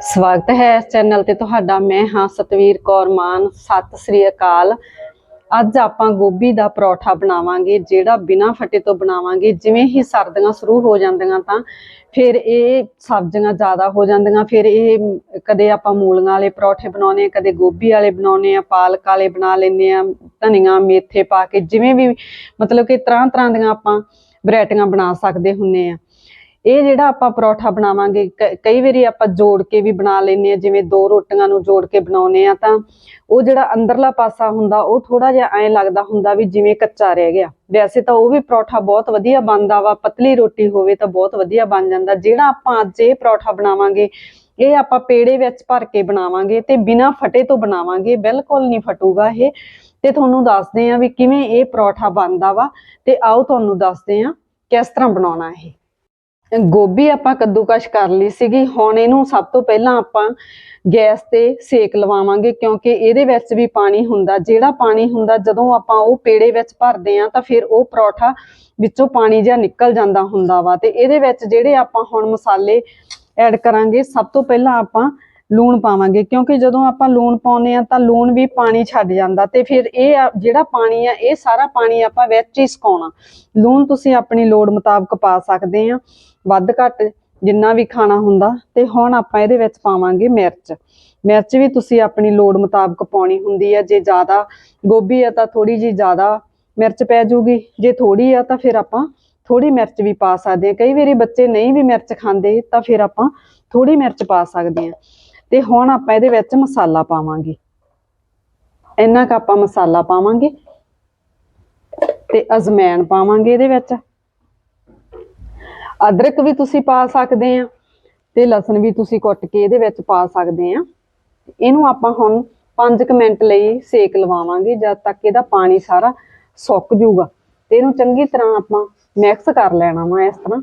ਸਵਾਗਤ ਹੈ ਇਸ ਚੈਨਲ ਤੇ ਤੁਹਾਡਾ। ਮੈਂ ਹਾਂ ਸਤਵੀਰ ਕੌਰ ਮਾਨ। ਸਤਿ ਸ੍ਰੀ ਅਕਾਲ। ਅੱਜ ਆਪਾਂ ਗੋਭੀ ਦਾ ਪਰੌਠਾ ਬਣਾਵਾਂਗੇ, ਜਿਹੜਾ ਬਿਨਾਂ ਫਟੇ ਤੋਂ ਬਣਾਵਾਂਗੇ। ਜਿਵੇਂ ਹੀ ਸਰਦੀਆਂ ਸ਼ੁਰੂ ਹੋ ਜਾਂਦੀਆਂ ਤਾਂ ਫਿਰ ਇਹ ਸਬਜ਼ੀਆਂ ਜ਼ਿਆਦਾ ਹੋ ਜਾਂਦੀਆਂ। ਫਿਰ ਇਹ ਕਦੇ ਆਪਾਂ ਮੂਲੀਆਂ ਵਾਲੇ ਪਰੌਠੇ ਬਣਾਉਨੇ ਕਦੇ ਗੋਭੀ ਵਾਲੇ ਬਣਾਉਨੇ ਆ ਪਾਲਕ ਵਾਲੇ ਬਣਾ ਲੈਂਦੇ ਆ ਧਨੀਆ, ਮੇਥੇ ਪਾ ਕੇ ਜਿਵੇਂ ਵੀ ਮਤਲਬ ਕਿ ਤਰ੍ਹਾਂ ਤਰ੍ਹਾਂ ਦੀਆਂ ਆਪਾਂ ਵੈਰਾਈਟੀਆਂ ਬਣਾ ਸਕਦੇ ਹੁੰਨੇ ਆ ਇਹ ਜਿਹੜਾ ਆਪਾਂ ਪਰੌਠਾ ਬਣਾਵਾਂਗੇ ਕਈ ਵਾਰੀ ਆਪਾਂ ਜੋੜ ਕੇ ਵੀ ਬਣਾ ਲੈਂਦੇ ਆ ਜਿਵੇਂ ਦੋ ਰੋਟੀਆਂ ਨੂੰ ਜੋੜ ਕੇ ਬਣਾਉਨੇ ਆ ਤਾਂ ਉਹ ਜਿਹੜਾ ਅੰਦਰਲਾ ਪਾਸਾ ਹੁੰਦਾ, ਉਹ ਥੋੜਾ ਜਿਹਾ ਐਂ ਲੱਗਦਾ ਹੁੰਦਾ ਵੀ ਜਿਵੇਂ ਕੱਚਾ ਰਹਿ ਗਿਆ। ਵੈਸੇ ਤਾਂ ਉਹ ਵੀ ਪਰੌਠਾ ਬਹੁਤ ਵਧੀਆ ਬਣਦਾ ਵਾ, ਪਤਲੀ ਰੋਟੀ ਹੋਵੇ ਤਾਂ ਬਹੁਤ ਵਧੀਆ ਬਣ ਜਾਂਦਾ। ਜਿਹੜਾ ਆਪਾਂ ਅੱਜ ਇਹ ਪਰੌਠਾ ਬਣਾਵਾਂਗੇ, ਇਹ ਆਪਾਂ ਪੇੜੇ ਵਿੱਚ ਭਰ ਕੇ ਬਣਾਵਾਂਗੇ ਤੇ ਬਿਨਾਂ ਫਟੇ ਤੋਂ ਬਣਾਵਾਂਗੇ, ਬਿਲਕੁਲ ਨਹੀਂ ਫਟੂਗਾ ਇਹ। ਤੇ ਤੁਹਾਨੂੰ ਦੱਸਦੇ ਆ ਵੀ ਕਿਵੇਂ ਇਹ ਪਰੌਠਾ ਬਣਦਾ ਵਾ ਤੇ ਆਓ ਤੁਹਾਨੂੰ ਦੱਸਦੇ ਆ ਕਿਸ ਤਰ੍ਹਾਂ ਬਣਾਉਣਾ ਇਹ। ਗੋਭੀ ਆਪਾਂ ਕੱਦੂਕਸ਼ ਕਰ ਲਈ ਸੀਗੀ। ਹੁਣ ਇਹਨੂੰ ਸਭ ਤੋਂ ਪਹਿਲਾਂ ਆਪਾਂ ਗੈਸ ਤੇ ਸੇਕ ਲਵਾਵਾਂਗੇ ਕਿਉਂਕਿ ਇਹਦੇ ਵਿੱਚ ਵੀ ਪਾਣੀ ਹੁੰਦਾ। ਜਿਹੜਾ ਪਾਣੀ ਹੁੰਦਾ, ਜਦੋਂ ਆਪਾਂ ਉਹ ਪੇੜੇ ਵਿੱਚ ਭਰਦੇ ਆ ਤਾਂ ਫਿਰ ਉਹ ਪਰੌਠਾ ਵਿੱਚੋਂ ਪਾਣੀ ਜਿਹਾ ਨਿਕਲ ਜਾਂਦਾ ਹੁੰਦਾ ਵਾ। ਤੇ ਇਹਦੇ ਵਿੱਚ ਜਿਹੜੇ ਆਪਾਂ ਹੁਣ ਮਸਾਲੇ ਐਡ ਕਰਾਂਗੇ, ਸਭ ਤੋਂ ਪਹਿਲਾਂ ਆਪਾਂ ਲੂਣ ਪਾਵਾਂਗੇ ਕਿਉਂਕਿ ਜਦੋਂ ਆਪਾਂ ਲੂਣ ਪਾਉਂਦੇ ਆ ਤਾਂ ਲੂਣ ਵੀ ਪਾਣੀ ਛੱਡ ਜਾਂਦਾ ਤੇ ਫਿਰ ਇਹ ਜਿਹੜਾ ਪਾਣੀ ਆ, ਇਹ ਸਾਰਾ ਪਾਣੀ ਆਪਾਂ ਵਿੱਚ ਹੀ ਸੁਕਾਉਣਾ। ਲੂਣ ਤੁਸੀਂ ਆਪਣੀ ਲੋੜ ਮੁਤਾਬਕ ਪਾ ਸਕਦੇ ਆ ਵੱਧ ਘੱਟ ਜਿੰਨਾ ਵੀ ਖਾਣਾ ਹੁੰਦਾ ਤੇ ਹੁਣ ਆਪਾਂ ਇਹਦੇ ਵਿੱਚ ਪਾਵਾਂਗੇ ਮਿਰਚ। ਮਿਰਚ ਵੀ ਤੁਸੀਂ ਆਪਣੀ ਲੋੜ ਮੁਤਾਬਕ ਪਾਉਣੀ ਹੁੰਦੀ ਹੈ। ਜੇ ਜ਼ਿਆਦਾ ਗੋਭੀ ਆ ਤਾਂ ਥੋੜੀ ਜੀ ਜ਼ਿਆਦਾ ਮਿਰਚ ਪੈ ਜਾਊਗੀ ਜੇ ਥੋੜੀ ਆ ਤਾਂ ਫਿਰ ਆਪਾਂ ਥੋੜੀ ਮਿਰਚ ਵੀ ਪਾ ਸਕਦੇ ਆ ਕਈ ਵਾਰੀ ਬੱਚੇ ਨਹੀਂ ਵੀ ਮਿਰਚ ਖਾਂਦੇ ਤਾਂ ਫਿਰ ਆਪਾਂ ਥੋੜੀ ਮਿਰਚ ਪਾ ਸਕਦੇ ਆ ਤੇ ਹੁਣ ਆਪਾਂ ਇਹਦੇ ਵਿੱਚ ਮਸਾਲਾ ਪਾਵਾਂਗੇ। ਇੰਨਾ ਕੁ ਆਪਾਂ ਮਸਾਲਾ ਪਾਵਾਂਗੇ ਤੇ ਅਜਮੈਨ ਪਾਵਾਂਗੇ ਇਹਦੇ ਵਿੱਚ। ਅਦਰਕ ਵੀ ਤੁਸੀਂ ਪਾ ਸਕਦੇ ਆ ਤੇ ਲਸਣ ਵੀ ਤੁਸੀਂ ਕੁੱਟ ਕੇ ਇਹਦੇ ਵਿੱਚ ਪਾ ਸਕਦੇ ਆ। ਇਹਨੂੰ ਆਪਾਂ ਹੁਣ 5 ਮਿੰਟ ਲਈ ਸੇਕ ਲਵਾਵਾਂਗੇ ਜਦ ਤੱਕ ਇਹਦਾ ਪਾਣੀ ਸਾਰਾ ਸੁੱਕ ਜਾਊਗਾ। ਤੇ ਇਹਨੂੰ ਚੰਗੀ ਤਰ੍ਹਾਂ ਆਪਾਂ ਮਿਕਸ ਕਰ ਲੈਣਾ ਵਾ ਇਸ ਤਰ੍ਹਾਂ।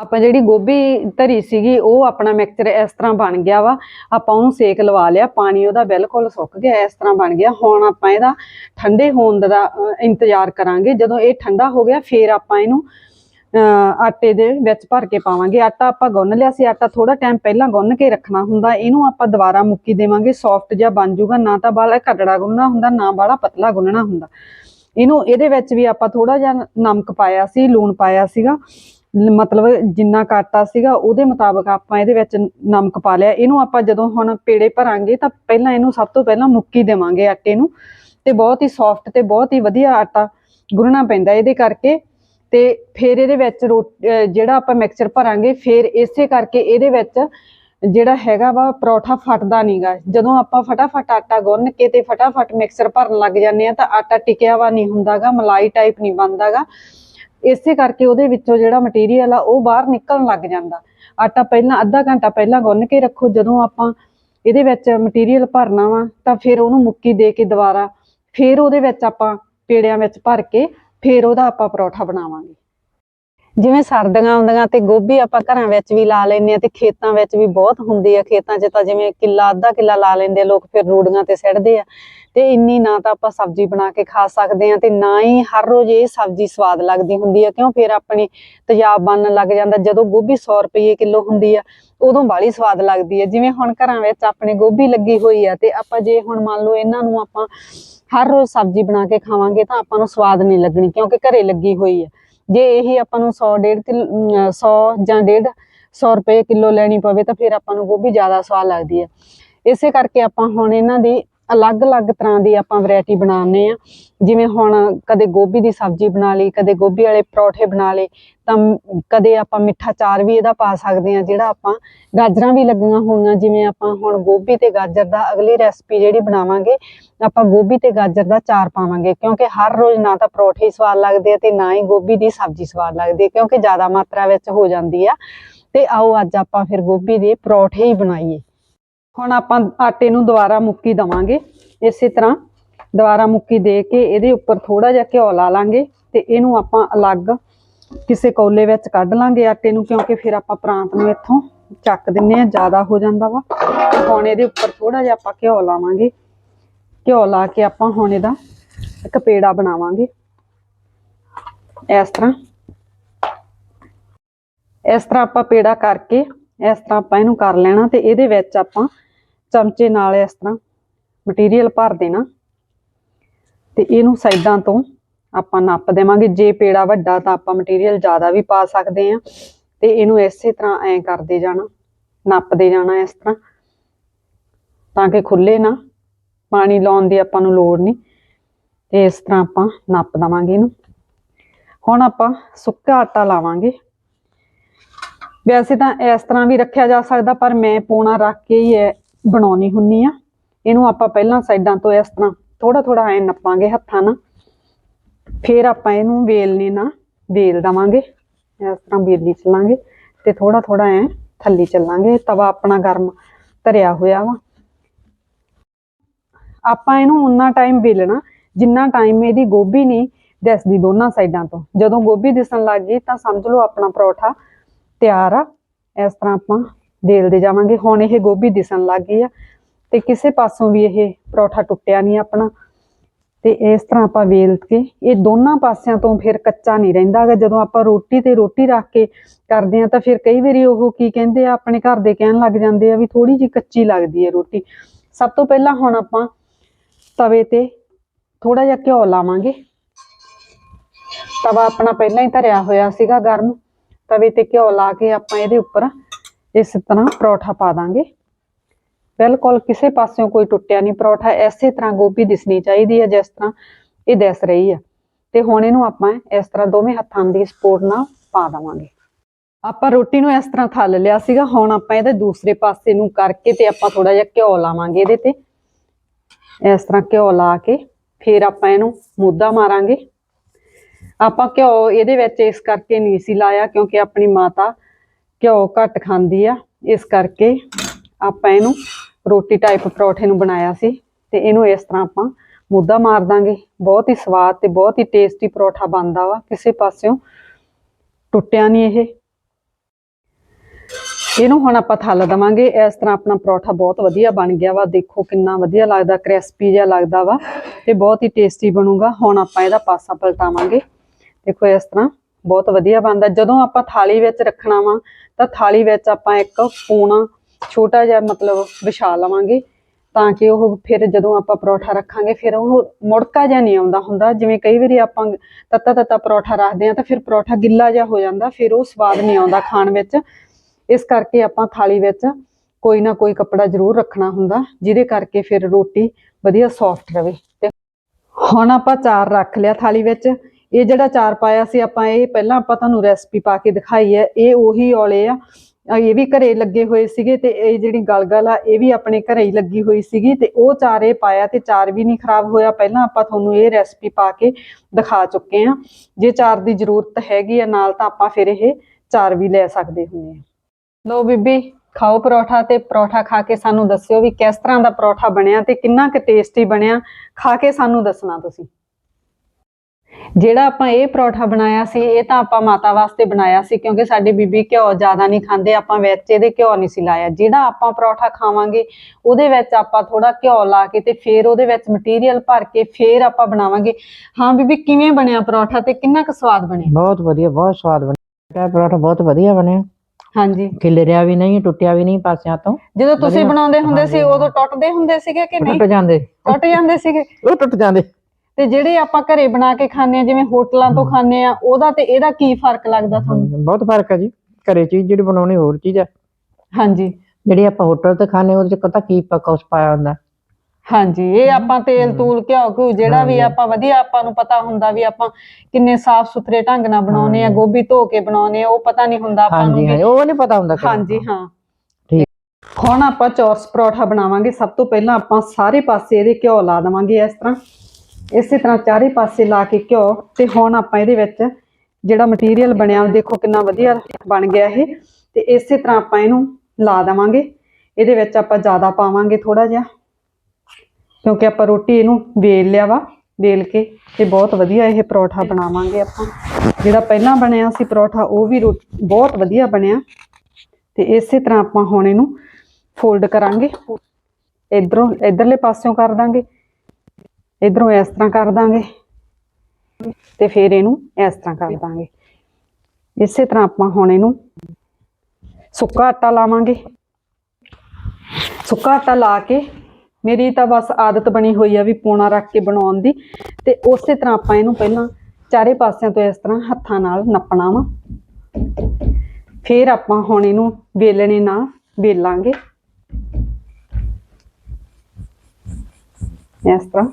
ਆਪਾਂ ਜਿਹੜੀ ਗੋਭੀ ਧਰੀ ਸੀਗੀ, ਉਹ ਆਪਣਾ ਮਿਕਸਚਰ ਇਸ ਤਰ੍ਹਾਂ ਬਣ ਗਿਆ ਵਾ। ਆਪਾਂ ਉਹਨੂੰ ਸੇਕ ਲਵਾ ਲਿਆ, ਪਾਣੀ ਉਹਦਾ ਬਿਲਕੁਲ ਸੁੱਕ ਗਿਆ, ਇਸ ਤਰ੍ਹਾਂ ਬਣ ਗਿਆ। ਹੁਣ ਆਪਾਂ ਇਹਦਾ ਠੰਡੇ ਹੋਣ ਦਾ ਇੰਤਜ਼ਾਰ ਕਰਾਂਗੇ। ਜਦੋਂ ਇਹ ਠੰਡਾ ਹੋ ਗਿਆ, ਫਿਰ ਆਪਾਂ ਇਹਨੂੰ ਆਟੇ ਦੇ ਵਿੱਚ ਭਰ ਕੇ ਪਾਵਾਂਗੇ। ਆਟਾ ਆਪਾਂ ਗੁੰਨ ਲਿਆ ਸੀ। ਆਟਾ ਥੋੜਾ ਟਾਈਮ ਪਹਿਲਾਂ ਗੁੰਨ ਕੇ ਰੱਖਣਾ ਹੁੰਦਾ। ਇਹਨੂੰ ਆਪਾਂ ਦੁਬਾਰਾ ਮੁੱਕੀ ਦੇਵਾਂਗੇ। ਸੌਫਟ ਜਿਹਾ ਬਣ ਜਾਊਗਾ। ਨਾ ਤਾਂ ਬਾਲਾ ਕਟੜਾ ਗੁੰਨਣਾ ਹੁੰਦਾ, ਨਾ ਬਾਲਾ ਪਤਲਾ ਗੁੰਨਣਾ ਹੁੰਦਾ। ਇਹਨੂੰ ਇਹਦੇ ਵਿੱਚ ਵੀ ਆਪਾਂ ਥੋੜਾ ਜਿਹਾ ਨਮਕ ਪਾਇਆ ਸੀ, ਲੂਣ ਪਾਇਆ ਸੀਗਾ। ਮਤਲਬ ਜਿੰਨਾ ਕੁ ਸੀਗਾ, ਉਹਦੇ ਮੁਤਾਬਕ ਆਪਾਂ ਇਹਦੇ ਵਿੱਚ ਨਮਕ ਪਾ ਲਿਆ। ਇਹਨੂੰ ਆਪਾਂ ਜਦੋਂ ਹੁਣ ਪੇੜੇ ਭਰਾਂਗੇ ਤਾਂ ਪਹਿਲਾਂ ਇਹਨੂੰ ਸਭ ਤੋਂ ਪਹਿਲਾਂ ਮੁੱਕੀ ਦੇਵਾਂਗੇ ਆਟੇ ਨੂੰ। ਤੇ ਬਹੁਤ ਹੀ ਸੌਫਟ ਤੇ ਬਹੁਤ ਹੀ ਵਧੀਆ ਆਟਾ ਗੁੰਨਣਾ ਪੈਂਦਾ ਇਹਦੇ ਕਰਕੇ। ਤੇ ਫਿਰ ਇਹਦੇ ਵਿੱਚ ਰੋ- ਅਹ ਜਿਹੜਾ ਆਪਾਂ ਮਿਕਸਚਰ ਭਰਾਂਗੇ, ਫਿਰ ਇਸੇ ਕਰਕੇ ਇਹਦੇ ਵਿੱਚ ਜਿਹੜਾ ਹੈਗਾ ਵਾ ਪਰੌਠਾ ਫਟਦਾ ਨਹੀਂਗਾ ਜਦੋਂ ਆਪਾਂ ਫਟਾਫਟ ਆਟਾ ਗੁੰਨ ਕੇ ਤੇ ਫਟਾਫਟ ਮਿਕਸਚਰ ਭਰਨ ਲੱਗ ਜਾਂਦੇ ਆ ਤਾਂ ਆਟਾ ਟਿਕਿਆ ਵਾ ਨਹੀਂ ਹੁੰਦਾਗਾ, ਮਲਾਈ ਟਾਈਪ ਨਹੀਂ ਬਣਦਾਗਾ। ਇਸੇ ਕਰਕੇ ਉਹਦੇ ਵਿੱਚੋਂ ਜਿਹੜਾ ਮਟੀਰੀਅਲ ਆ, ਉਹ ਬਾਹਰ ਨਿਕਲਣ ਲੱਗ ਜਾਂਦਾ। ਆਟਾ ਪਹਿਲਾਂ, ਅੱਧਾ ਘੰਟਾ ਪਹਿਲਾਂ ਗੁੰਨ ਕੇ ਰੱਖੋ, ਜਦੋਂ ਆਪਾਂ ਇਹਦੇ ਵਿੱਚ ਮਟੀਰੀਅਲ ਭਰਨਾ ਵਾ, ਤਾਂ ਫਿਰ ਉਹਨੂੰ ਮੁੱਕੀ ਦੇ ਕੇ ਦੁਬਾਰਾ, ਫਿਰ ਉਹਦੇ ਵਿੱਚ ਆਪਾਂ ਪੇੜਿਆਂ ਵਿੱਚ ਭਰ ਕੇ, ਫਿਰ ਉਹਦਾ ਆਪਾਂ ਪਰੌਠਾ ਬਣਾਵਾਂਗੇ। ਜਿਵੇਂ ਸਰਦੀਆਂ ਆਉਂਦੀਆਂ ਤੇ ਗੋਭੀ ਆਪਾਂ ਘਰਾਂ ਵਿੱਚ ਵੀ ਲਾ ਲੈਂਦੇ ਆ ਤੇ ਖੇਤਾਂ ਵਿੱਚ ਵੀ ਬਹੁਤ ਹੁੰਦੀ ਆ। ਖੇਤਾਂ 'ਚ ਤਾਂ ਜਿਵੇਂ ਕਿੱਲਾ, ਅੱਧਾ ਕਿੱਲਾ ਲਾ ਲੈਂਦੇ ਆ, ਲੋਕ ਫਿਰ ਰੂੜੀਆਂ ਤੇ ਸੜਦੇ ਆ। ਤੇ ਇੰਨੀ ਨਾ ਤਾਂ ਆਪਾਂ ਸਬਜ਼ੀ ਬਣਾ ਕੇ ਖਾ ਸਕਦੇ ਆ ਤੇ ਨਾ ਹੀ ਹਰ ਰੋਜ਼ ਇਹ ਸਬਜ਼ੀ ਸਵਾਦ ਲੱਗਦੀ ਹੁੰਦੀ ਆ, ਕਿਉਂ ਫਿਰ ਆਪਣੀ ਤੇਜ਼ਾਬ ਬਣਨ ਲੱਗ ਜਾਂਦਾ, ਜਦੋਂ ਗੋਭੀ 100 ਰੁਪਏ ਕਿਲੋ ਹੁੰਦੀ ਆ, ਉਦੋਂ ਬਾਹਲੀ ਸਵਾਦ ਲੱਗਦੀ ਆ। ਜਿਵੇਂ ਹੁਣ ਘਰਾਂ ਵਿੱਚ ਆਪਣੇ ਗੋਭੀ ਲੱਗੀ ਹੋਈ ਆ ਤੇ ਆਪਾਂ ਜੇ ਹੁਣ ਮੰਨ ਲਓ ਇਹਨਾਂ ਨੂੰ ਆਪਾਂ ਹਰ ਰੋਜ਼ ਸਬਜ਼ੀ ਬਣਾ ਕੇ ਖਾਵਾਂਗੇ ਤਾਂ ਆਪਾਂ ਨੂੰ ਸਵਾਦ ਨਹੀਂ ਲੱਗਣੀ, ਕਿਉਂਕਿ ਘਰੇ ਲੱਗੀ ਹੋਈ ਆ। ਜੇ ਇਹੀ ਆਪਾਂ ਨੂੰ 100 1.5 ਕਿਲੋ 100 ਜਾਂ 1.5 100 ਰੁਪਏ ਕਿਲੋ ਲੈਣੀ ਪਵੇ ਤਾਂ ਫਿਰ ਆਪਾਂ ਨੂੰ ਗੋਭੀ ਜ਼ਿਆਦਾ ਸਵਾਦ ਲੱਗਦੀ ਹੈ ਇਸੇ ਕਰਕੇ ਆਪਾਂ ਹੁਣ ਇਹਨਾਂ ਦੀ ਅਲੱਗ-ਅਲੱਗ ਤਰ੍ਹਾਂ ਦੀ ਆਪਾਂ ਵੈਰਾਈਟੀ ਬਣਾਉਂਦੇ ਆ ਜਿਵੇਂ ਹੁਣ ਕਦੇ ਗੋਭੀ ਦੀ ਸਬਜ਼ੀ ਬਣਾ ਲਈ, ਕਦੇ ਗੋਭੀ ਵਾਲੇ ਪਰੌਠੇ ਬਣਾ ਲਏ, ਤਾਂ ਕਦੇ ਆਪਾਂ ਮਿੱਠਾ ਚਾਰ ਵੀ ਇਹਦਾ ਪਾ ਸਕਦੇ ਆ ਜਿਹੜਾ ਆਪਾਂ ਗਾਜਰਾਂ ਵੀ ਲੱਗੀਆਂ ਹੋਈਆਂ, ਜਿਵੇਂ ਆਪਾਂ ਹੁਣ ਗੋਭੀ ਤੇ ਗਾਜਰ ਦਾ ਅਗਲੀ ਰੈਸਪੀ ਜਿਹੜੀ ਬਣਾਵਾਂਗੇ, ਆਪਾਂ ਗੋਭੀ ਤੇ ਗਾਜਰ ਦਾ ਚਾਰ ਪਾਵਾਂਗੇ, ਕਿਉਂਕਿ ਹਰ ਰੋਜ਼ ਨਾ ਤਾਂ ਪਰੌਠੇ ਹੀ ਸਵਾਦ ਲੱਗਦੇ ਆ ਤੇ ਨਾ ਹੀ ਗੋਭੀ ਦੀ ਸਬਜ਼ੀ ਸਵਾਦ ਲੱਗਦੀ ਹੈ ਕਿਉਂਕਿ ਜ਼ਿਆਦਾ ਮਾਤਰਾ ਵਿੱਚ ਹੋ ਜਾਂਦੀ ਆ। ਤੇ ਆਓ ਅੱਜ ਆਪਾਂ ਫਿਰ ਗੋਭੀ ਦੇ ਪਰੌਠੇ ਹੀ ਬਣਾਈਏ। ਹੁਣ ਆਪਾਂ ਆਟੇ ਨੂੰ ਦੁਬਾਰਾ ਮੁੱਕੀ ਦਵਾਂਗੇ। ਇਸੇ ਤਰ੍ਹਾਂ ਦੁਬਾਰਾ ਮੁੱਕੀ ਦੇ ਕੇ ਇਹਦੇ ਉੱਪਰ ਥੋੜਾ ਜਿਹਾ ਘਿਓ ਲਾ ਲਾਂਗੇ ਤੇ ਇਹਨੂੰ ਆਪਾਂ ਅਲੱਗ ਕਿਸੇ ਕੌਲੇ ਵਿੱਚ ਕੱਢ ਲਾਂਗੇ ਆਟੇ ਨੂੰ, ਕਿਉਂਕਿ ਫਿਰ ਆਪਾਂ ਪ੍ਰਾਂਤ ਨੂੰ ਇੱਥੋਂ ਚੱਕ ਦਿੰਨੇ ਆ ਜ਼ਿਆਦਾ ਹੋ ਜਾਂਦਾ ਵਾ। ਹੁਣ ਇਹਦੇ ਉੱਪਰ ਥੋੜਾ ਜਿਹਾ ਆਪਾਂ ਘਿਓ ਲਾਵਾਂਗੇ। ਘਿਓ ਲਾ ਕੇ ਆਪਾਂ ਹੁਣ ਇਹਦਾ ਇੱਕ ਪੇੜਾ ਬਣਾਵਾਂਗੇ। ਇਸ ਤਰ੍ਹਾਂ। ਇਸ ਤਰ੍ਹਾਂ ਆਪਾਂ ਪੇੜਾ ਕਰਕੇ ਇਸ ਤਰ੍ਹਾਂ ਆਪਾਂ ਇਹਨੂੰ ਕਰ ਲੈਣਾ ਤੇ ਇਹਦੇ ਵਿੱਚ ਆਪਾਂ ਚਮਚੇ ਨਾਲ ਇਸ ਤਰ੍ਹਾਂ ਮਟੀਰੀਅਲ ਭਰ ਦੇਣਾ। ਤੇ ਇਹਨੂੰ ਸਾਈਡਾਂ ਤੋਂ ਆਪਾਂ ਨੱਪ ਦੇਵਾਂਗੇ। ਜੇ ਪੇੜਾ ਵੱਡਾ ਤਾਂ ਆਪਾਂ ਮਟੀਰੀਅਲ ਜ਼ਿਆਦਾ ਵੀ ਪਾ ਸਕਦੇ ਆ ਤੇ ਇਹਨੂੰ ਇਸੇ ਤਰ੍ਹਾਂ ਐਂ ਕਰਦੇ ਜਾਣਾ, ਨੱਪਦੇ ਜਾਣਾ ਇਸ ਤਰ੍ਹਾਂ ਤਾਂ ਕਿ ਖੁੱਲੇ ਨਾ, ਪਾਣੀ ਲਾਉਣ ਦੀ ਆਪਾਂ ਨੂੰ ਲੋੜ ਨਹੀਂ। ਤੇ ਇਸ ਤਰ੍ਹਾਂ ਆਪਾਂ ਨੱਪ ਦਵਾਂਗੇ ਇਹਨੂੰ। ਹੁਣ ਆਪਾਂ ਸੁੱਕਾ ਆਟਾ ਲਾਵਾਂਗੇ। ਵੈਸੇ ਤਾਂ ਇਸ ਤਰ੍ਹਾਂ ਵੀ ਰੱਖਿਆ ਜਾ ਸਕਦਾ, ਪਰ ਮੈਂ ਪੋਣਾ ਰੱਖ ਕੇ ਹੀ ਇਹ ਬਣਾਉਣੀ ਹੁੰਨੀ ਆ। ਇਹਨੂੰ ਆਪਾਂ ਪਹਿਲਾਂ ਸਾਈਡਾਂ ਤੋਂ ਇਸ ਤਰ੍ਹਾਂ ਥੋੜਾ ਥੋੜਾ ਐ ਨੱਪਾਂਗੇ ਹੱਥਾਂ ਨਾਲ। ਫਿਰ ਆਪਾਂ ਇਹਨੂੰ ਵੇਲਨੇ ਨਾਲ ਵੇਲ ਦਵਾਂਗੇ, ਇਸ ਤਰ੍ਹਾਂ ਵੇਲੀ ਚੱਲਾਂਗੇ ਤੇ ਥੋੜਾ ਥੋੜਾ ਐ ਥੱਲੇ ਚੱਲਾਂਗੇ, ਤਵਾ ਆਪਣਾ ਗਰਮ ਧਰਿਆ ਹੋਇਆ ਵਾ। ਆਪਾਂ ਇਹਨੂੰ ਉਨਾ ਟਾਈਮ ਵੇਲਣਾ ਜਿੰਨਾ ਟਾਈਮ ਇਹਦੀ ਗੋਭੀ ਨਹੀਂ ਦਿਸਦੀ ਦੋਨਾਂ ਸਾਈਡਾਂ ਤੋਂ। ਜਦੋਂ ਗੋਭੀ ਦਿਸਣ ਲੱਗ ਗਈ ਤਾਂ ਸਮਝ ਲਓ ਆਪਣਾ ਪਰੌਠਾ ਤਿਆਰ ਆ। ਇਸ ਤਰ੍ਹਾਂ ਆਪਾਂ ਵੇਲਦੇ ਜਾਵਾਂਗੇ। ਹੁਣ ਇਹ ਗੋਭੀ ਦਿਸਣ ਲੱਗ ਗਈ ਆ ਤੇ ਕਿਸੇ ਪਾਸੋਂ ਵੀ ਇਹ ਪਰੌਠਾ ਟੁੱਟਿਆ ਨਹੀਂ ਆਪਣਾ। ਤੇ ਇਸ ਤਰ੍ਹਾਂ ਆਪਾਂ ਵੇਲ ਕੇ ਇਹ ਦੋਨਾਂ ਪਾਸਿਆਂ ਤੋਂ ਫਿਰ ਕੱਚਾ ਨਹੀਂ ਰਹਿੰਦਾ ਜਦੋਂ ਆਪਾਂ ਰੋਟੀ ਤੇ ਰੋਟੀ ਰੱਖ ਕੇ ਕਰਦੇ ਆ ਤਾਂ ਫਿਰ ਕਈ ਵਾਰੀ ਉਹ ਕੀ ਕਹਿੰਦੇ ਆ, ਆਪਣੇ ਘਰ ਦੇ ਕਹਿਣ ਲੱਗ ਜਾਂਦੇ ਆ ਵੀ ਥੋੜੀ ਜਿਹੀ ਕੱਚੀ ਲੱਗਦੀ ਹੈ ਰੋਟੀ। ਸਭ ਤੋਂ ਪਹਿਲਾਂ ਹੁਣ ਆਪਾਂ ਤਵੇ ਤੇ ਥੋੜਾ ਜਿਹਾ ਘਿਓ ਲਾਵਾਂਗੇ। ਤਵਾ ਆਪਣਾ ਪਹਿਲਾਂ ਹੀ ਧਰਿਆ ਹੋਇਆ ਸੀਗਾ ਗਰਮ। ਤਵੇ ਤੇ ਘਿਓ ਲਾ ਕੇ ਆਪਾਂ ਇਹਦੇ ਉੱਪਰ ਇਸ ਤਰ੍ਹਾਂ ਪਰੌਠਾ ਪਾ ਦਾਂਗੇ। ਬਿਲਕੁਲ ਕਿਸੇ ਪਾਸਿਓਂ ਕੋਈ ਟੁੱਟਿਆ ਨਹੀਂ ਪਰੌਠਾ, ਐਸੇ ਤਰ੍ਹਾਂ ਗੋਭੀ ਦਿਸਣੀ ਚਾਹੀਦੀ ਹੈ ਜਿਸ ਤਰ੍ਹਾਂ ਇਹ ਦਿਸ ਰਹੀ ਹੈ। ਤੇ ਹੁਣ ਇਹਨੂੰ ਆਪਾਂ ਇਸ ਤਰ੍ਹਾਂ ਦੋਵੇਂ ਹੱਥਾਂ ਦੀ ਸਪੋਰਟ ਨਾਲ ਪਾ ਦੇਵਾਂਗੇ। ਆਪਾਂ ਰੋਟੀ ਨੂੰ ਇਸ ਤਰ੍ਹਾਂ ਥੱਲ ਲਿਆ ਸੀਗਾ, ਹੁਣ ਆਪਾਂ ਇਹਦੇ ਦੂਸਰੇ ਪਾਸੇ ਨੂੰ ਕਰਕੇ ਤੇ ਆਪਾਂ ਥੋੜਾ ਜਿਹਾ ਘਿਓ ਲਾਵਾਂਗੇ ਇਹਦੇ ਤੇ। ਇਸ ਤਰ੍ਹਾਂ ਘਿਓ ਲਾ ਕੇ ਫਿਰ ਆਪਾਂ ਇਹਨੂੰ ਮੁੱਦਾ ਮਾਰਾਂਗੇ। ਆਪਾਂ ਘਿਓ ਇਹਦੇ ਵਿੱਚ ਇਸ ਕਰਕੇ ਨਹੀਂ ਸੀ ਲਾਇਆ ਕਿਉਂਕਿ ਆਪਣੀ ਮਾਤਾ ਘਿਓ ਘੱਟ ਖਾਂਦੀ ਆ। ਇਸ ਕਰਕੇ ਆਪਾਂ ਇਹਨੂੰ ਰੋਟੀ ਟਾਈਪ ਪਰੌਠੇ ਨੂੰ ਬਣਾਇਆ ਸੀ ਤੇ ਇਹਨੂੰ ਇਸ ਤਰ੍ਹਾਂ ਆਪਾਂ ਮੁੱਦਾ ਮਾਰ ਦਾਂਗੇ। ਬਹੁਤ ਹੀ ਸਵਾਦ ਤੇ ਬਹੁਤ ਹੀ ਟੇਸਟੀ ਪਰੌਠਾ ਬਣਦਾ ਵਾ। ਕਿਸੇ ਪਾਸਿਓਂ ਟੁੱਟਿਆ ਨਹੀਂ ਇਹ। ਇਹਨੂੰ ਹੁਣ ਆਪਾਂ ਥੱਲ ਦਵਾਂਗੇ। ਇਸ ਤਰ੍ਹਾਂ ਆਪਣਾ ਪਰੌਠਾ ਬਹੁਤ ਵਧੀਆ ਬਣ ਗਿਆ ਵਾ। ਦੇਖੋ ਕਿੰਨਾ ਵਧੀਆ ਲੱਗਦਾ ਕ੍ਰਿਸਪੀ ਜਿਹਾ ਲੱਗਦਾ ਵਾ ਤੇ ਬਹੁਤ ਹੀ ਟੇਸਟੀ ਬਣੂਗਾ। ਹੁਣ ਆਪਾਂ ਇਹਦਾ ਪਾਸਾ ਪਲਟਾਵਾਂਗੇ। ਦੇਖੋ ਇਸ ਤਰ੍ਹਾਂ ਬਹੁਤ ਵਧੀਆ ਬਣਦਾ। ਜਦੋਂ ਆਪਾਂ ਥਾਲੀ ਵਿੱਚ ਰੱਖਣਾ ਵਾ, ਤਾਂ ਥਾਲੀ ਵਿੱਚ ਆਪਾਂ ਇੱਕ ਪੂਣਾ ਛੋਟਾ ਜਿਹਾ ਮਤਲਬ ਵਿਛਾ ਲਵਾਂਗੇ, ਤਾਂ ਕਿ ਉਹ ਫਿਰ ਜਦੋਂ ਆਪਾਂ ਪਰੌਠਾ ਰੱਖਾਂਗੇ, ਫਿਰ ਉਹ ਮੁੜਕਾ ਜਿਹਾ ਨਹੀਂ ਆਉਂਦਾ ਹੁੰਦਾ। ਜਿਵੇਂ ਕਈ ਵਾਰੀ ਆਪਾਂ ਤੱਤਾ ਤੱਤਾ ਪਰੌਠਾ ਰੱਖਦੇ ਆ ਤਾਂ ਫਿਰ ਪਰੌਠਾ ਗਿੱਲਾ ਜਿਹਾ ਹੋ ਜਾਂਦਾ, ਫਿਰ ਉਹ ਸਵਾਦ ਨਹੀਂ ਆਉਂਦਾ ਖਾਣ ਵਿੱਚ। ਇਸ ਕਰਕੇ ਆਪਾਂ ਥਾਲੀ ਵਿੱਚ ਕੋਈ ਨਾ ਕੋਈ ਕੱਪੜਾ ਜ਼ਰੂਰ ਰੱਖਣਾ ਹੁੰਦਾ, ਜਿਹਦੇ ਕਰਕੇ ਫਿਰ ਰੋਟੀ ਵਧੀਆ ਸੌਫਟ ਰਵੇ। ਤੇ ਹੁਣ ਆਪਾਂ ਚਾਰ ਰੱਖ ਲਿਆ ਥਾਲੀ ਵਿੱਚ। ਇਹ ਜਿਹੜਾ ਚਾਰ ਪਾਇਆ ਸੀ, ਆਪਾਂ ਇਹ ਪਹਿਲਾਂ ਆਪਾਂ ਤੁਹਾਨੂੰ ਰੈਸਪੀ ਪਾ ਕੇ ਦਿਖਾਈ ਹੈ, ਇਹ ਉਹੀ ਔਲੇ ਆ। ਇਹ ਵੀ ਘਰੇ ਲੱਗੇ ਹੋਏ ਸੀਗੇ ਤੇ ਇਹ ਜਿਹੜੀ ਗਲਗਲ ਆ, ਇਹ ਵੀ ਆਪਣੇ ਘਰੇ ਹੀ ਲੱਗੀ ਹੋਈ ਸੀਗੀ ਤੇ ਉਹ ਚਾਰ ਇਹ ਪਾਇਆ ਤੇ ਚਾਰ ਵੀ ਨਹੀਂ ਖਰਾਬ ਹੋਇਆ। ਪਹਿਲਾਂ ਆਪਾਂ ਤੁਹਾਨੂੰ ਇਹ ਰੈਸਪੀ ਪਾ ਕੇ ਦਿਖਾ ਚੁੱਕੇ ਆ ਜੇ ਚਾਰ ਦੀ ਜ਼ਰੂਰਤ ਹੈਗੀ ਆ ਨਾਲ ਤਾਂ ਆਪਾਂ ਫਿਰ ਇਹ ਚਾਰ ਵੀ ਲੈ ਸਕਦੇ ਹੁੰਦੇ ਆ ਲੋ ਬੀਬੀ, ਖਾਓ ਪਰੌਠਾ ਤੇ ਪਰੌਠਾ ਖਾ ਕੇ ਸਾਨੂੰ ਦੱਸਿਓ ਵੀ ਕਿਸ ਤਰ੍ਹਾਂ ਦਾ ਪਰੌਠਾ ਬਣਿਆ ਤੇ ਕਿੰਨਾ ਕੁ ਟੇਸਟੀ ਬਣਿਆ। ਖਾ ਕੇ ਸਾਨੂੰ ਦੱਸਣਾ ਤੁਸੀਂ। ਜਿਹੜਾ ਆਪਾਂ ਇਹ ਪਰੌਠਾ ਬਣਾਇਆ ਸੀ ਇਹ ਤਾਂ ਆਪਾਂ ਮਾਤਾ ਵਾਸਤੇ ਬਣਾਇਆ ਸੀ ਕਿਉਂਕਿ ਸਾਡੀ ਬੀਬੀ ਘਿਓ ਜ਼ਿਆਦਾ ਨਹੀਂ ਖਾਂਦੇ ਆਪਾਂ ਵਿੱਚ ਇਹਦੇ ਘਿਓ ਨਹੀਂ ਸੀ ਲਾਇਆ। ਜਿਹੜਾ ਆਪਾਂ ਪਰੌਠਾ ਖਾਵਾਂਗੇ ਉਹਦੇ ਵਿੱਚ ਆਪਾਂ ਥੋੜਾ ਘਿਓ ਲਾ ਕੇ ਤੇ ਫਿਰ ਉਹਦੇ ਵਿੱਚ ਮਟੀਰੀਅਲ ਭਰ ਕੇ ਫਿਰ ਆਪਾਂ ਬਣਾਵਾਂਗੇ। ਹਾਂ ਬੀਬੀ ਕਿਵੇਂ ਬਣਿਆ ਪਰੌਠਾ ਤੇ ਕਿੰਨਾ ਕੁ ਸਵਾਦ ਬਣਿਆ? ਬਹੁਤ ਵਧੀਆ ਬਹੁਤ ਸਵਾਦ ਬਣਿਆ। ਪਰੌਠਾ ਬਹੁਤ ਵਧੀਆ ਬਣਿਆ। ਹਾਂਜੀ। ਖਿਲਰਿਆ ਵੀ ਨਹੀਂ ਟੁੱਟਿਆ ਵੀ ਨਹੀਂ ਪਾਸਿਆਂ ਤੋਂ। ਜਦੋਂ ਤੁਸੀਂ। ਬਣਾਉਂਦੇ ਹੁੰਦੇ ਸੀ ਉਦੋਂ ਟੁੱਟਦੇ ਹੁੰਦੇ ਸੀਗੇ ਕਿ ਨਹੀਂ? ਟੁੱਟ ਜਾਂਦੇ। ਟੁੱਟ ਜਾਂਦੇ ਸੀਗੇ? ਉਹ ਟੁੱਟ ਜਾਂਦੇ। ਤੇ ਜਿਹੜੇ ਆਪਾਂ ਘਰੇ ਬਣਾ ਕੇ ਖਾਂਦੇ ਆ ਜਿਵੇਂ ਹੋਟਲਾਂ ਤੋਂ ਖਾਂਦੇ ਆ ਉਹਦਾ ਤੇ ਇਹਦਾ ਕੀ ਫ਼ਰਕ ਲੱਗਦਾ ਤੁਹਾਨੂੰ? ਬਹੁਤ ਫ਼ਰਕ ਹੈ ਜੀ। ਘਰੇ ਚੀਜ਼ ਜਿਹੜੀ ਬਣਾਉਣੀ ਹੋਰ ਚੀਜ਼ ਹੈ। ਹਾਂਜੀ। ਜਿਹੜੀ ਆਪਾਂ ਹੋਟਲ ਤੇ ਖਾਣੇ ਉਹਦੇ ਚ ਪਤਾ ਕੀ ਕੁਛ ਪਾਇਆ ਹੁੰਦਾ। ਹਾਂਜੀ ਇਹ ਆਪਾਂ ਤੇਲ ਤੂਲ ਘਿਓ ਘਿਓ ਜਿਹੜਾ ਵੀ। ਆਪਾਂ ਵਧੀਆ ਆਪਾਂ ਨੂੰ ਪਤਾ ਹੁੰਦਾ ਵੀ ਆਪਾਂ ਕਿੰਨੇ ਸਾਫ਼ ਸੁਥਰੇ ਢੰਗ ਨਾਲ ਬਣਾਉਨੇ ਆ। ਗੋਭੀ ਧੋ ਕੇ ਬਣਾਉਨੇ ਆ ਉਹ ਪਤਾ ਨਹੀਂ ਹੁੰਦਾ ਆਪਾਂ ਨੂੰ ਹਾਂਜੀ ਉਹ ਨਹੀਂ ਪਤਾ ਹੁੰਦਾ। ਹਾਂਜੀ ਹਾਂ। ਠੀਕ। ਹੁਣ ਆਪਾਂ ਚੌਰਸ ਪਰੌਠਾ ਬਣਾਵਾਂਗੇ। ਸਭ ਤੋਂ ਪਹਿਲਾਂ ਆਪਾਂ ਸਾਰੇ ਪਾਸੇ ਇਹਦੇ ਘਿਓ ਲਾ ਦੇਵਾਂਗੇ ਇਸ ਤਰ੍ਹਾਂ। ਇਸੇ ਤਰ੍ਹਾਂ ਚਾਰੇ ਪਾਸੇ ਲਾ ਕੇ ਘਿਓ ਤੇ ਹੁਣ ਆਪਾਂ ਇਹਦੇ ਵਿੱਚ ਜਿਹੜਾ ਮਟੀਰੀਅਲ ਬਣਿਆ, ਦੇਖੋ ਕਿੰਨਾ ਵਧੀਆ ਬਣ ਗਿਆ ਇਹ। ਤੇ ਇਸੇ ਤਰ੍ਹਾਂ ਆਪਾਂ ਇਹਨੂੰ ਲਾ ਦੇਵਾਂਗੇ। ਇਹਦੇ ਵਿੱਚ ਆਪਾਂ ਜ਼ਿਆਦਾ ਪਾਵਾਂਗੇ ਥੋੜਾ ਜਿਹਾ, ਕਿਉਂਕਿ ਆਪਾਂ ਰੋਟੀ ਇਹਨੂੰ ਵੇਲ ਲਿਆ ਵਾ, ਵੇਲ ਕੇ ਤੇ ਬਹੁਤ ਵਧੀਆ ਇਹ ਪਰੌਠਾ ਬਣਾਵਾਂਗੇ ਆਪਾਂ। ਜਿਹੜਾ ਪਹਿਲਾਂ ਬਣਿਆ ਸੀ ਪਰੌਠਾ, ਉਹ ਵੀ ਰੋ- ਬਹੁਤ ਵਧੀਆ ਬਣਿਆ। ਤੇ ਇਸੇ ਤਰ੍ਹਾਂ ਆਪਾਂ ਹੁਣ ਇਹਨੂੰ ਫੋਲਡ ਕਰਾਂਗੇ। ਇਧਰੋਂ, ਇਧਰਲੇ ਪਾਸਿਓਂ ਕਰ ਦਾਂਗੇ। ਇਧਰੋਂ ਇਸ ਤਰ੍ਹਾਂ ਕਰ ਦਾਂਗੇ ਤੇ ਫਿਰ ਇਹਨੂੰ ਇਸ ਤਰ੍ਹਾਂ ਕਰ ਦਾਂਗੇ। ਇਸੇ ਤਰ੍ਹਾਂ ਆਪਾਂ ਹੁਣ ਇਹਨੂੰ ਸੁੱਕਾ ਆਟਾ ਲਾਵਾਂਗੇ। ਸੁੱਕਾ ਆਟਾ ਲਾ ਕੇ ਮੇਰੀ ਤਾਂ ਬਸ ਆਦਤ ਬਣੀ ਹੋਈ ਆ ਵੀ ਪੋਣਾ ਰੱਖ ਕੇ ਬਣਾਉਣ ਦੀ ਤੇ ਉਸੇ ਤਰ੍ਹਾਂ ਆਪਾਂ ਇਹਨੂੰ ਪਹਿਲਾਂ ਚਾਰੇ ਪਾਸਿਆਂ ਤੋਂ ਇਸ ਤਰ੍ਹਾਂ ਹੱਥਾਂ ਨਾਲ ਨੱਪਣਾ ਵਾ। ਫਿਰ ਆਪਾਂ ਹੁਣ ਇਹਨੂੰ ਵੇਲਣੇ ਨਾਲ ਵੇਲਾਂਗੇ। ਇਸ ਤਰ੍ਹਾਂ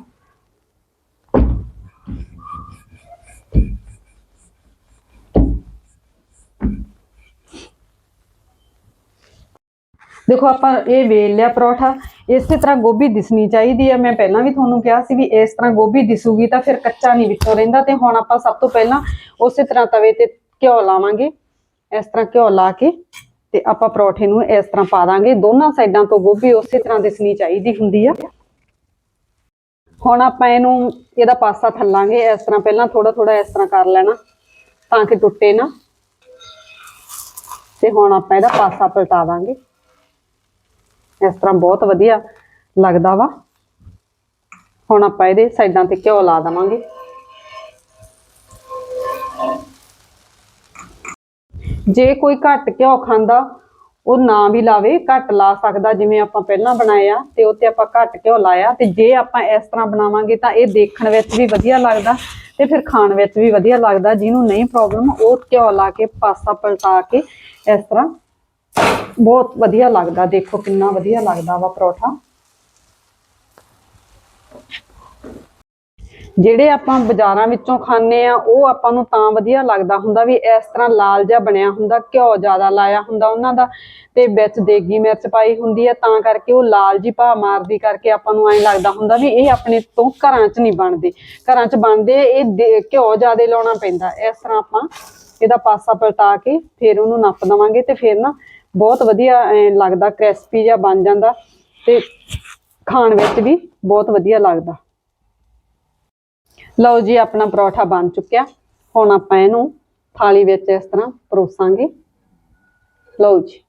ਦੇਖੋ, ਆਪਾਂ ਇਹ ਵੇਲ ਲਿਆ ਪਰੌਠਾ। ਇਸੇ ਤਰ੍ਹਾਂ ਗੋਭੀ ਦਿਸਣੀ ਚਾਹੀਦੀ ਹੈ ਮੈਂ ਪਹਿਲਾਂ ਵੀ ਤੁਹਾਨੂੰ ਕਿਹਾ ਸੀ ਵੀ ਇਸ ਤਰ੍ਹਾਂ ਗੋਭੀ ਦਿਸੂਗੀ ਤਾਂ ਫਿਰ ਕੱਚਾ ਨਹੀਂ ਵਿੱਚੋਂ ਰਹਿੰਦਾ ਤੇ ਹੁਣ ਆਪਾਂ ਸਭ ਤੋਂ ਪਹਿਲਾਂ ਉਸੇ ਤਰ੍ਹਾਂ ਤਵੇ ਤੇ ਘਿਓ ਲਾਵਾਂਗੇ। ਇਸ ਤਰ੍ਹਾਂ ਘਿਓ ਲਾ ਕੇ ਤੇ ਆਪਾਂ ਪਰੌਠੇ ਨੂੰ ਇਸ ਤਰ੍ਹਾਂ ਪਾ ਦਾਂਗੇ। ਦੋਨਾਂ ਸਾਈਡਾਂ ਤੋਂ ਗੋਭੀ ਉਸੇ ਤਰ੍ਹਾਂ ਦਿਸਣੀ ਚਾਹੀਦੀ ਹੁੰਦੀ ਆ। ਹੁਣ ਆਪਾਂ ਇਹਨੂੰ, ਇਹਦਾ ਪਾਸਾ ਥੱਲਾਂਗੇ। ਇਸ ਤਰ੍ਹਾਂ ਪਹਿਲਾਂ ਥੋੜਾ ਥੋੜਾ ਇਸ ਤਰ੍ਹਾਂ ਕਰ ਲੈਣਾ ਤਾਂ ਕਿ ਟੁੱਟੇ ਨਾ। ਤੇ ਹੁਣ ਆਪਾਂ ਇਹਦਾ ਪਾਸਾ ਪਲਟਾ ਦਾਂਗੇ। ਇਸ ਤਰ੍ਹਾਂ ਬਹੁਤ ਵਧੀਆ ਲੱਗਦਾ ਵਾ। ਹੁਣ ਆਪਾਂ ਇਹਦੇ ਸਾਈਡਾਂ ਤੇ ਘਿਓ ਲਾ ਦਵਾਂਗੇ। ਜੇ ਕੋਈ ਘੱਟ ਘਿਓ ਖਾਂਦਾ, ਉਹ ਨਾ ਵੀ ਲਾਵੇ, ਘੱਟ ਲਾ ਸਕਦਾ। ਜਿਵੇਂ ਆਪਾਂ ਪਹਿਲਾਂ ਬਣਾਇਆ ਤੇ ਉਹ ਤੇ ਆਪਾਂ ਘੱਟ ਘਿਓ ਲਾਇਆ ਤੇ ਜੇ ਆਪਾਂ ਇਸ ਤਰ੍ਹਾਂ ਬਣਾਵਾਂਗੇ ਤਾਂ ਇਹ ਦੇਖਣ ਵਿੱਚ ਵੀ ਵਧੀਆ ਲੱਗਦਾ ਤੇ ਫਿਰ ਖਾਣ ਵਿੱਚ ਵੀ ਵਧੀਆ ਲੱਗਦਾ। ਜਿਹਨੂੰ ਨਹੀਂ ਪ੍ਰੋਬਲਮ ਉਹ ਘਿਓ ਲਾ ਕੇ ਪਾਸਾ ਪਲਟਾ ਕੇ ਇਸ ਤਰ੍ਹਾਂ ਬਹੁਤ ਵਧੀਆ ਲੱਗਦਾ, ਦੇਖੋ ਕਿੰਨਾ ਵਧੀਆ ਲੱਗਦਾ ਵਾ ਪਰੌਠਾ। ਜਿਹੜੇ ਆਪਾਂ ਬਾਜ਼ਾਰਾਂ ਵਿੱਚੋਂ ਖਾਂਦੇ ਆ, ਉਹ ਆਪਾਂ ਨੂੰ ਤਾਂ ਵਧੀਆ ਲੱਗਦਾ ਹੁੰਦਾ ਵੀ ਇਸ ਤਰ੍ਹਾਂ ਲਾਲ ਜਿਹਾ ਬਣਿਆ ਹੁੰਦਾ, ਘਿਓ ਜ਼ਿਆਦਾ ਲਾਇਆ ਹੁੰਦਾ ਉਹਨਾਂ ਦਾ ਤੇ ਵਿੱਚ ਦੇਗੀ ਮਿਰਚ ਪਾਈ ਹੁੰਦੀ ਆ, ਤਾਂ ਕਰਕੇ ਉਹ ਲਾਲ ਜੀ ਭਾ ਮਾਰਦੀ ਕਰਕੇ ਆਪਾਂ ਨੂੰ ਐਂ ਲੱਗਦਾ ਹੁੰਦਾ ਵੀ ਇਹ ਆਪਣੇ ਤੋਂ ਘਰਾਂ 'ਚ ਨਹੀਂ ਬਣਦੇ। ਘਰਾਂ 'ਚ ਬਣਦੇ ਇਹ ਦੇ- ਘਿਓ ਜ਼ਿਆਦਾ ਲਾਉਣਾ ਪੈਂਦਾ। ਇਸ ਤਰ੍ਹਾਂ ਆਪਾਂ ਇਹਦਾ ਪਾਸਾ ਪਲਟਾ ਕੇ ਫਿਰ ਉਹਨੂੰ ਨੱਪ ਦਵਾਂਗੇ ਤੇ ਫਿਰ ਨਾ ਬਹੁਤ ਵਧੀਆ ਲੱਗਦਾ ਕ੍ਰਿਸਪੀ ਜਿਹਾ ਬਣ ਜਾਂਦਾ ਤੇ ਖਾਣ ਵਿੱਚ ਵੀ ਬਹੁਤ ਵਧੀਆ ਲੱਗਦਾ। ਲਓ ਜੀ, ਆਪਣਾ ਪਰੌਠਾ ਬਣ ਚੁੱਕਿਆ। ਹੁਣ ਆਪਾਂ ਇਹਨੂੰ ਥਾਲੀ ਵਿੱਚ ਇਸ ਤਰ੍ਹਾਂ ਪਰੋਸਾਂਗੇ। ਲਓ ਜੀ।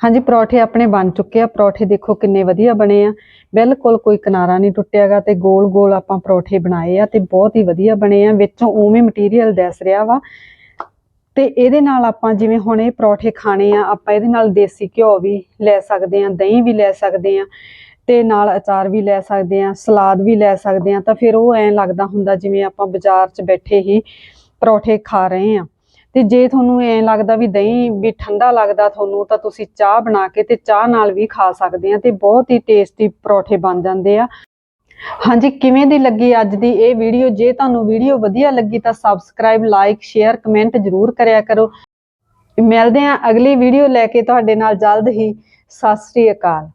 ਹਾਂਜੀ, ਪਰੌਠੇ ਆਪਣੇ ਬਣ ਚੁੱਕੇ ਆ। ਪਰੌਠੇ ਦੇਖੋ ਕਿੰਨੇ ਵਧੀਆ ਬਣੇ ਆ। ਬਿਲਕੁਲ ਕੋਈ ਕਿਨਾਰਾ ਨਹੀਂ ਟੁੱਟਿਆਗਾ ਤੇ ਗੋਲ ਗੋਲ ਆਪਾਂ ਪਰੌਠੇ ਬਣਾਏ ਆ ਤੇ ਬਹੁਤ ਹੀ ਵਧੀਆ ਬਣੇ ਆ। ਵਿੱਚੋਂ ਉਵੇਂ ਮਟੀਰੀਅਲ ਦਿਸ ਰਿਹਾ ਵਾ। ਤੇ ਇਹਦੇ ਨਾਲ ਆਪਾਂ ਜਿਵੇਂ ਹੁਣ ਇਹ ਪਰੌਠੇ ਖਾਣੇ ਆ, ਆਪਾਂ ਇਹਦੇ ਨਾਲ ਦੇਸੀ ਘਿਓ ਵੀ ਲੈ ਸਕਦੇ ਆ, ਦਹੀਂ ਵੀ ਲੈ ਸਕਦੇ ਆ ਤੇ ਨਾਲ ਅਚਾਰ ਵੀ ਲੈ ਸਕਦੇ ਆ, ਸਲਾਦ ਵੀ ਲੈ ਸਕਦੇ ਆ, ਤਾਂ ਫਿਰ ਉਹ ਐਂ ਲੱਗਦਾ ਹੁੰਦਾ ਜਿਵੇਂ ਆਪਾਂ ਬਾਜ਼ਾਰ 'ਚ ਬੈਠੇ ਹੀ ਪਰੌਠੇ ਖਾ ਰਹੇ ਆ। ਤੇ ਜੇ ਤੁਹਾਨੂੰ ਐਂ ਲੱਗਦਾ ਵੀ ਦਹੀਂ ਵੀ ਠੰਡਾ ਲੱਗਦਾ ਤੁਹਾਨੂੰ, ਤਾਂ ਤੁਸੀਂ ਚਾਹ ਬਣਾ ਕੇ ਤੇ ਚਾਹ ਨਾਲ ਵੀ ਖਾ ਸਕਦੇ ਆ ਤੇ ਬਹੁਤ ਹੀ ਟੇਸਟੀ ਪਰੌਠੇ ਬਣ ਜਾਂਦੇ ਆ। ਹਾਂਜੀ, ਕਿਵੇਂ ਦੀ ਲੱਗੀ ਅੱਜ ਦੀ ਇਹ ਵੀਡੀਓ? ਜੇ ਤੁਹਾਨੂੰ ਵੀਡੀਓ ਵਧੀਆ ਲੱਗੀ ਤਾਂ ਸਬਸਕ੍ਰਾਈਬ ਲਾਈਕ ਸ਼ੇਅਰ ਕਮੈਂਟ ਜ਼ਰੂਰ ਕਰਿਆ ਕਰੋ। ਮਿਲਦੇ ਆ ਅਗਲੀ ਵੀਡੀਓ ਲੈ ਕੇ। ਤੁਹਾਡੇ ਨਾਲ ਜਲਦ ਹੀ। ਸਤਿ ਸ੍ਰੀ ਅਕਾਲ।